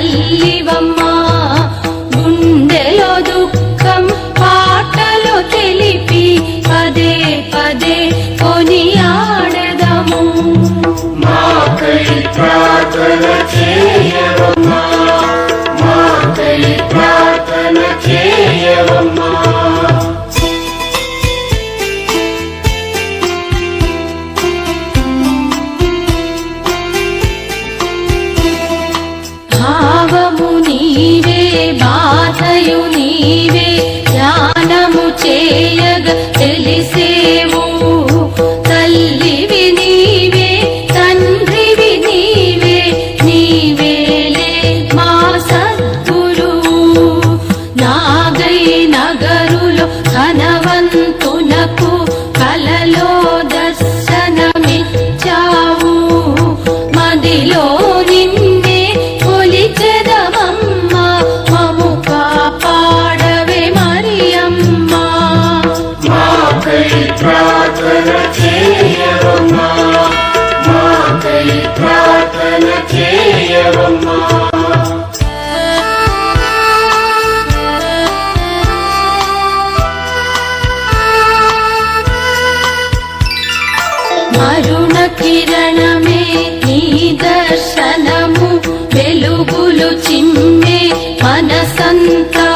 తల్లివమ్మా గుండెలో దుఃఖం పాటలో తెలిపి పదే పదే కొనియాడదము. మాకై ప్రార్థన చేయవమ్మా మాకై ప్రార్థన చేయవమ్మా. ಚಲಿಸಿ కిరణమే నీ దర్శనము వెలుగులు చిమ్మే మనసంతా.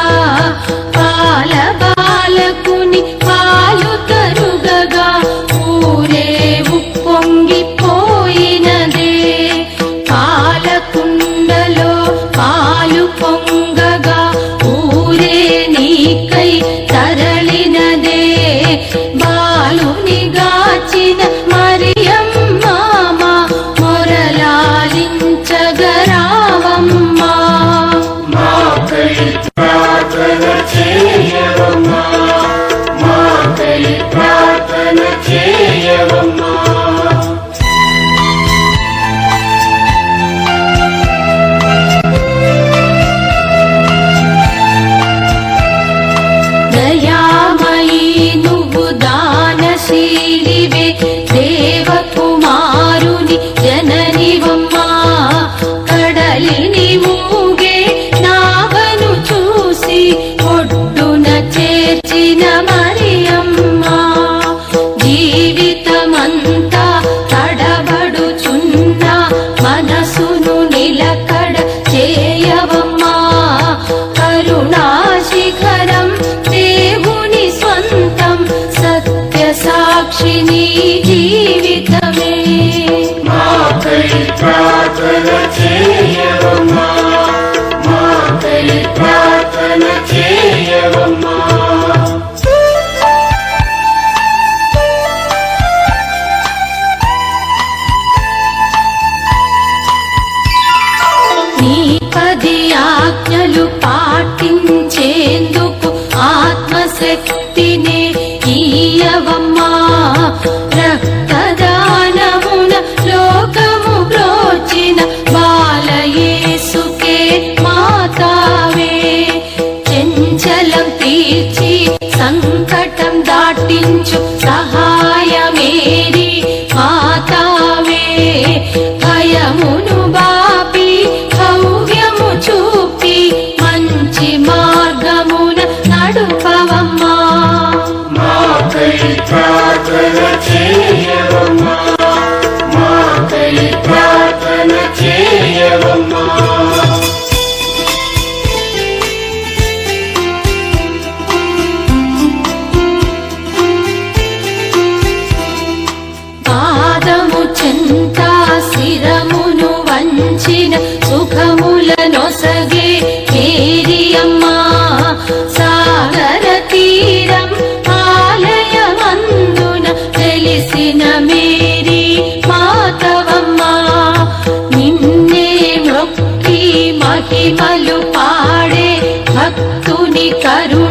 మహిమలు పాడే భక్తుని కరు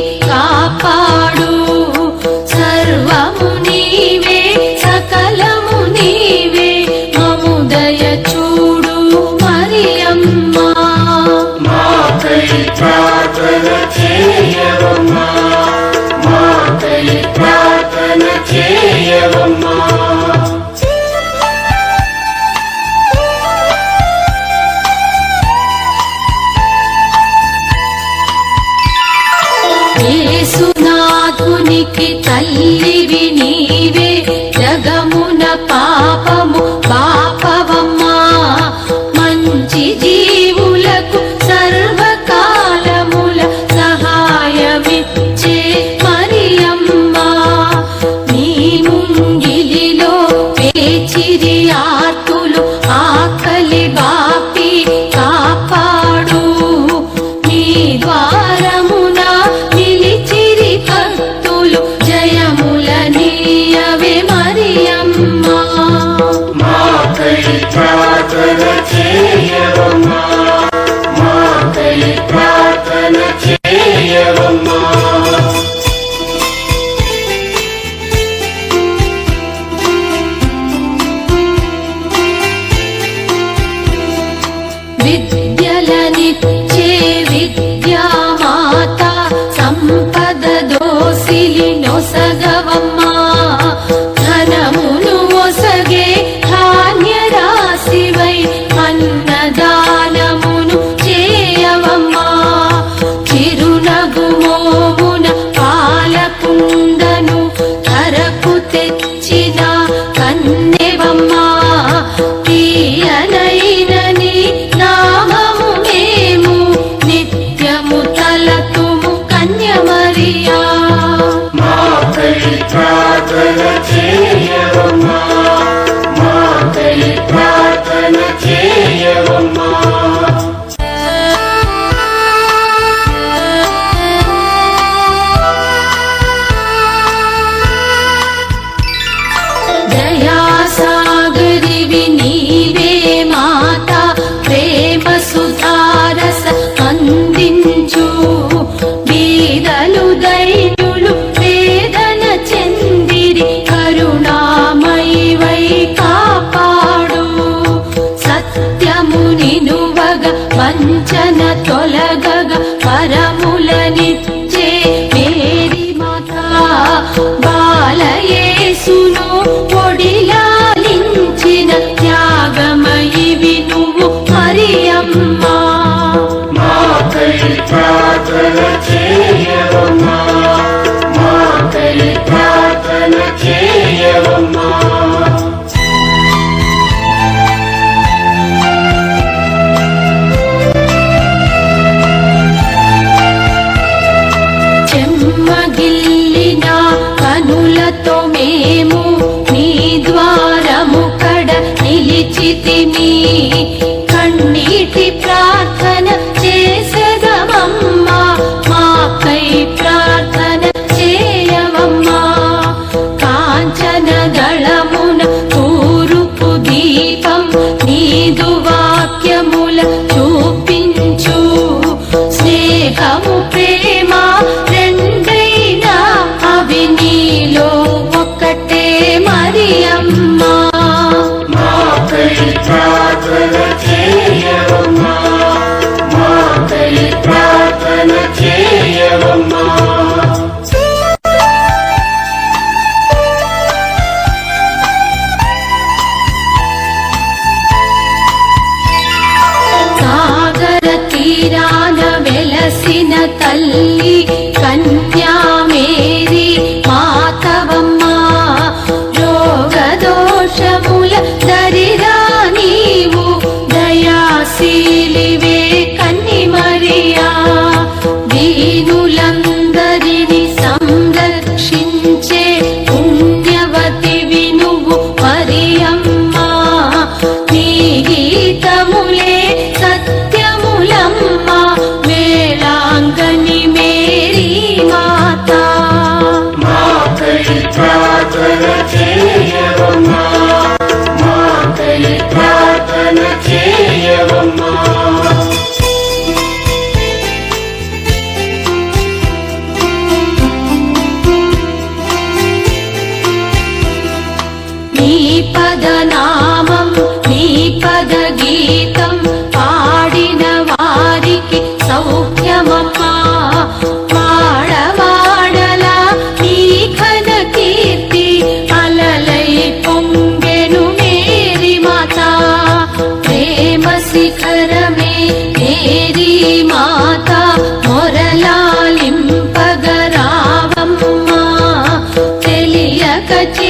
కాపాడు. సర్వము నీవే సకలము నీవే. మము దయ చూడు మరియమ్మా. ప్రార్థన చే తల్లివి నీవే చూచితిమి కన్నీటి ప్రా వెలసిన తల్లి కన్యా మేరీ. Alternative. Touch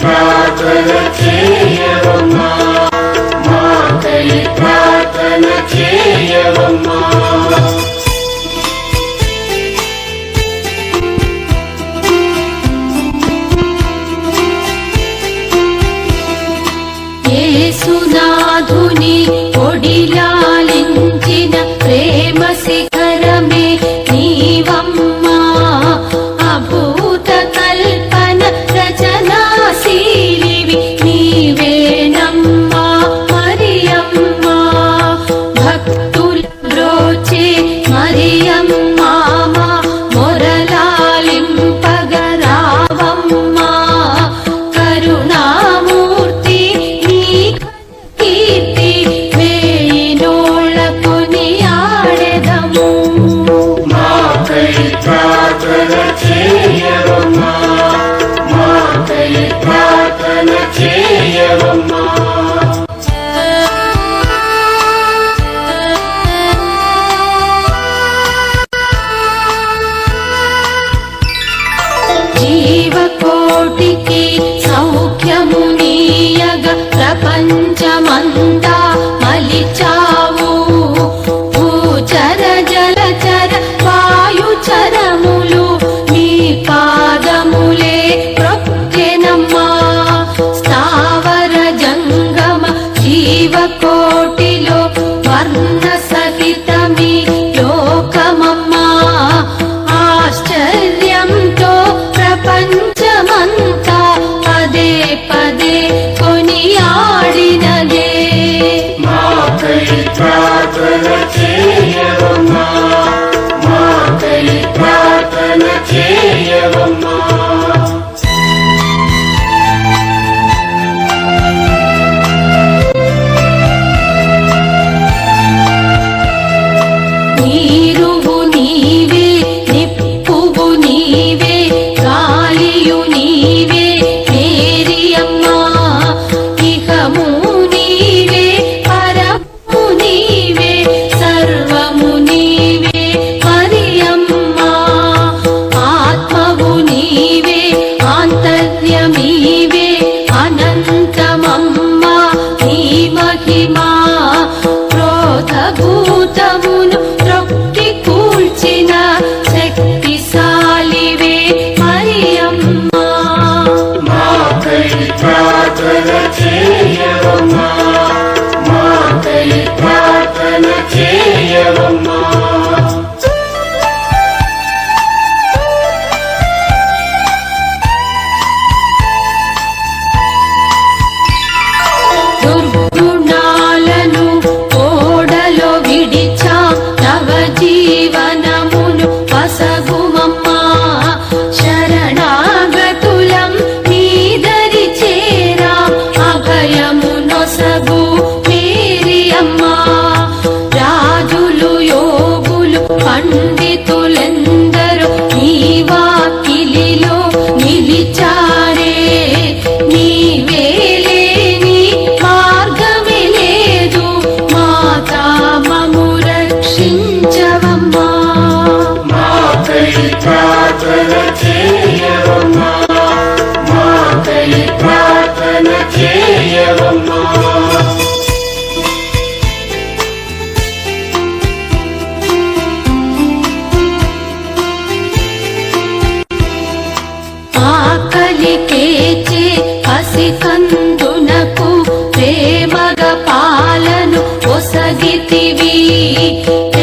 ప్రార్థన చేయవమ్మా మాతై ప్రార్థన చేయవమ్మా ప్రపంచమంతా మలిచా என் thank you.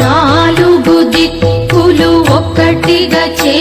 నాలుగు దిక్కులు ఒక్కటిగా చే